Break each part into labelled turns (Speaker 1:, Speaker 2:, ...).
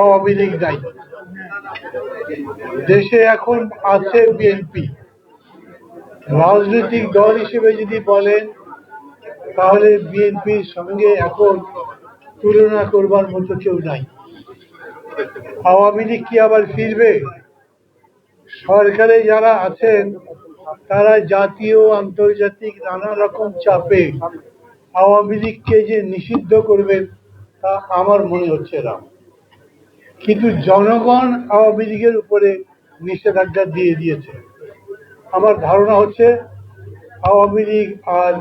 Speaker 1: আওয়ামী লীগ নাই দেশে এখন আছে বিএনপি রাজনৈতিক দল হিসেবে যদি বলেন, তাহলে বিএনপির সঙ্গে এখন তুলনা করবার মতো কেউ নাই। আওয়ামী লীগ কি আবার ফিরবে? সরকারে যারা আছেন, তারা জাতীয়, আন্তর্জাতিক নানা রকম চাপে আওয়ামী লীগকে যে নিষিদ্ধ করবেন, তা আমার মনে হচ্ছে না। কিন্তু জনগণ আওয়ামী লীগের উপরে নিষেধাজ্ঞা দিয়ে দিয়েছে। আমার ধারণা হচ্ছে, আওয়ামী লীগ আর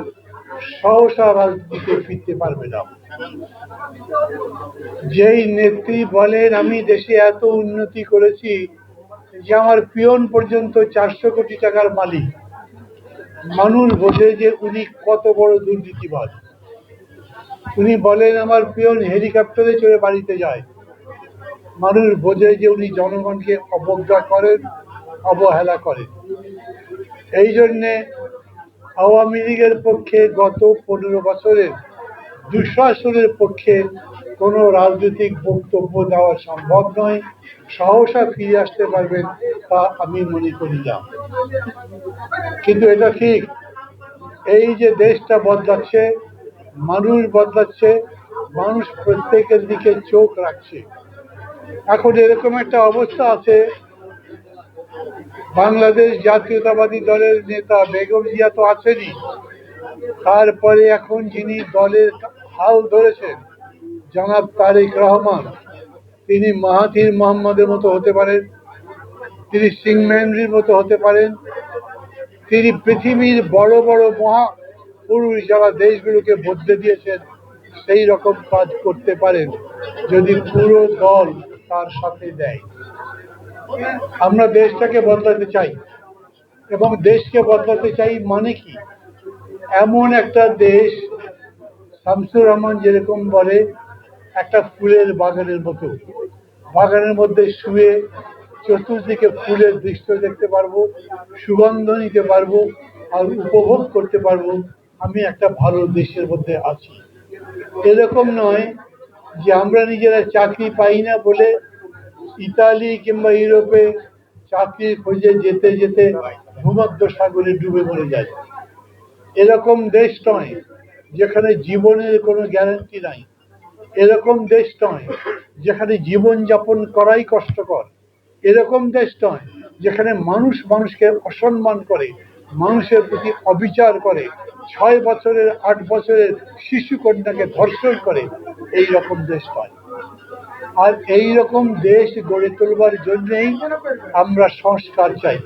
Speaker 1: সহসা রাজনীতিতে ফিরতে পারবে না। যেই নেত্রী বলেন, আমি দেশে এত উন্নতি করেছি যে আমার পিয়ন পর্যন্ত চারশো কোটি টাকার মালিক। মানুষ বোঝে যে উনি কত বড় দুর্নীতিবাদ উনি বলেন, আমার পিয়ন হেলিকপ্টারে চড়ে বাড়িতে যায়। মানুষ বোঝে যে উনি জনগণকে অবজ্ঞা করেন, অবহেলা করেন। এই জন্যে আওয়ামী লীগের পক্ষে গত পনেরো বছরের দুঃশাসনের পক্ষে কোনো রাজনৈতিক বক্তব্য দেওয়া সম্ভব নয়। সহসা ফিরে আসতে পারবেন তা আমি মনে করি না। কিন্তু এটা ঠিক, এই যে দেশটা বদলাচ্ছে, মানুষ বদলাচ্ছে, মানুষ প্রত্যেকের দিকে চোখ রাখছে। এখন এরকম একটা অবস্থা আছে। বাংলাদেশ জাতীয়তাবাদী দলের নেতা বেগম জিয়া তো আছেনই। তারপরে এখন যিনি দলের হাল ধরেছেন, জনাব তারেক রহমান, তিনি মাহাথির মোহাম্মদের মতো হতে পারেন, তিনি সিংম্যানরির মতো হতে পারেন, তিনি পৃথিবীর বড় বড় মহা পুরুষ যারা দেশগুলোকে বদলে দিয়েছেন, সেই রকম কাজ করতে পারেন। যদি পুরো দল তার সাথে দেয়। আমরা দেশটাকে বদলাতে চাই। এবং দেশকে বদলাতে চাই মানে কি? এমন একটা দেশ, শামসুর রহমান যেরকম বলে, একটা ফুলের বাগানের মতো। বাগানের মধ্যে শুয়ে চতুর্দিকে ফুলের দৃশ্য দেখতে পারব, সুগন্ধ নিতে পারব, আর উপভোগ করতে পারব। আমি একটা ভালো দেশের মধ্যে আছি। এরকম নয় যে আমরা নিজেরা চাকরি পাই না বলে ইতালি কিংবা ইউরোপে চাকরির খোঁজে যেতে যেতে ভূমধ্য সাগরে ডুবে মরে যায়। এরকম দেশ নয় যেখানে জীবনের কোনো গ্যারান্টি নাই। এরকম দেশ নয় যেখানে জীবন যাপন করাই কষ্টকর। এরকম দেশ নয় যেখানে মানুষ মানুষকে অসম্মান করে, মানুষের প্রতি অবিচার করে ছয় বছরের, আট বছরের শিশু কন্যাকে ধর্ষণ করে এই রকম দেশ নয় আর এই রকম দেশ গড়ে তোলবার জন্যেই আমরা সংস্কার চাই।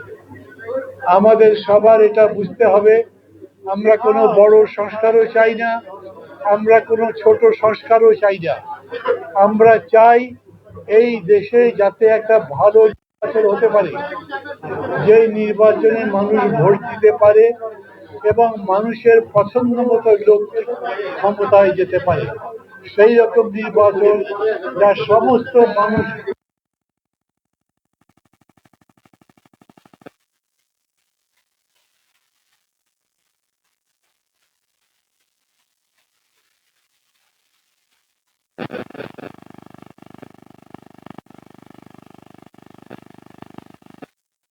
Speaker 1: আমাদের সবার এটা বুঝতে হবে, আমরা কোনো বড় সংস্কারও চাই না, আমরা কোনো ছোট সংস্কারও চাই না। আমরা চাই এই দেশে যাতে একটা ভালো নির্বাচন হতে পারে, যে নির্বাচনে মানুষ ভোট দিতে পারে এবং মানুষের পছন্দ মতো লোক ক্ষমতায় যেতে পারে। সেই রকম নির্বাচন যা সমস্ত মানুষ